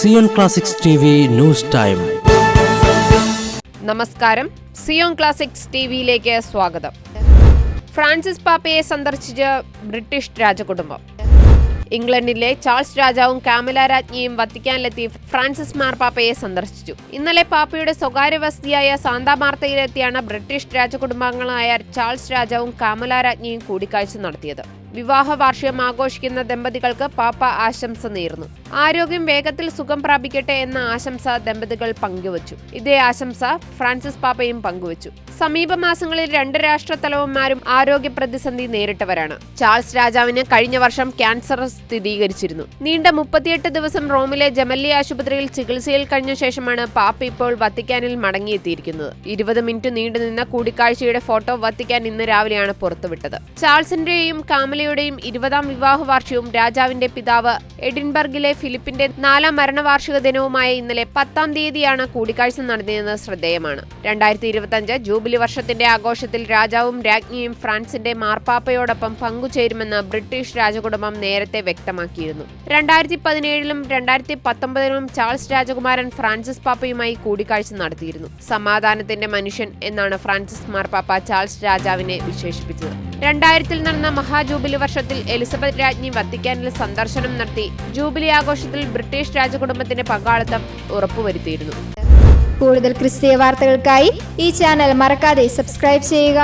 Zion classics news time നമസ്കാരം. Zion classics ടിവിയിലേക്ക് സ്വാഗതം. ഫ്രാൻസിസ് പാപ്പയെ സന്ദർശിച്ച് ബ്രിട്ടീഷ് രാജകുടുംബം. ഇംഗ്ലണ്ടിലെ ചാൾസ് രാജാവും കാമല രാജ്ഞിയും വത്തിക്കാനിലെത്തി ഫ്രാൻസിസ് മാർപ്പാപ്പയെ സന്ദർശിച്ചു. ഇന്നലെ പാപ്പയുടെ സ്വകാര്യ വസതിയായ സാന്താമാർത്തയിലെത്തിയാണ് ബ്രിട്ടീഷ് രാജകുടുംബാംഗങ്ങളായ ചാൾസ് രാജാവും കാമല രാജ്ഞിയും കൂടിക്കാഴ്ച നടത്തിയത്. വിവാഹ വാർഷികം ആഘോഷിക്കുന്ന ദമ്പതികൾക്ക് പാപ്പ ആശംസ നേർന്നു. ആരോഗ്യം വേഗത്തിൽ സുഖം പ്രാപിക്കട്ടെ എന്ന ആശംസ ദമ്പതികൾ പങ്കുവച്ചു. ഇതേ ആശംസ ഫ്രാൻസിസ് പാപ്പയും പങ്കുവച്ചു. സമീപ മാസങ്ങളിൽ രണ്ട് രാഷ്ട്ര തലവന്മാരും ആരോഗ്യ പ്രതിസന്ധി നേരിട്ടവരാണ്. ചാൾസ് രാജാവിന് കഴിഞ്ഞ വർഷം ക്യാൻസർ സ്ഥിരീകരിച്ചിരുന്നു. നീണ്ട മുപ്പത്തിയെട്ട് ദിവസം റോമിലെ ജമല്ലി ആശുപത്രിയിൽ ചികിത്സയിൽ കഴിഞ്ഞ ശേഷമാണ് പാപ്പ ഇപ്പോൾ വത്തിക്കാനിൽ മടങ്ങിയെത്തിയിരിക്കുന്നത്. ഇരുപത് മിനിറ്റ് നീണ്ടുനിന്ന കൂടിക്കാഴ്ചയുടെ ഫോട്ടോ വത്തിക്കാൻ ഇന്ന് രാവിലെയാണ് പുറത്തുവിട്ടത്. ചാൾസിന്റെയും കാമലയുടെയും ഇരുപതാം വിവാഹ വാർഷികവും രാജാവിന്റെ പിതാവ് എഡിൻബർഗിലെ ഫിലിപ്പിന്റെ നാലാം മരണവാർഷിക ദിനവുമായ ഇന്നലെ പത്താം തീയതിയാണ് കൂടിക്കാഴ്ച നടത്തിയതെന്ന് ശ്രദ്ധേയമാണ്. രണ്ടായിരത്തി ഇരുപത്തിയഞ്ച് ജൂബിലി വർഷത്തിന്റെ ആഘോഷത്തിൽ രാജാവും രാജ്ഞിയും ഫ്രാൻസിന്റെ മാർപ്പാപ്പയോടൊപ്പം പങ്കുചേരുമെന്ന് ബ്രിട്ടീഷ് രാജകുടുംബം നേരത്തെ വ്യക്തമാക്കിയിരുന്നു. രണ്ടായിരത്തി പതിനേഴിലും രണ്ടായിരത്തി പത്തൊമ്പതിലും ചാൾസ് രാജകുമാരൻ ഫ്രാൻസിസ് പാപ്പയുമായി കൂടിക്കാഴ്ച നടത്തിയിരുന്നു. സമാധാനത്തിന്റെ മനുഷ്യൻ എന്നാണ് ഫ്രാൻസിസ് മാർപ്പാപ്പ ചാൾസ് രാജാവിനെ വിശേഷിപ്പിച്ചത്. രണ്ടായിരത്തിൽ നടന്ന മഹാജൂബിലി വർഷത്തിൽ എലിസബത്ത് രാജ്ഞി വത്തിക്കാനിൽ സന്ദർശനം നടത്തി. ജൂബിലി ആഘോഷത്തിൽ ബ്രിട്ടീഷ് രാജകുടുംബത്തിന്റെ പങ്കാളിത്തം ഉറപ്പുവരുത്തിയിരുന്നു. കൂടുതൽ ക്രിസ്തീയ വാർത്തകൾക്കായി ഈ ചാനൽ മറക്കാതെ സബ്സ്ക്രൈബ് ചെയ്യുക.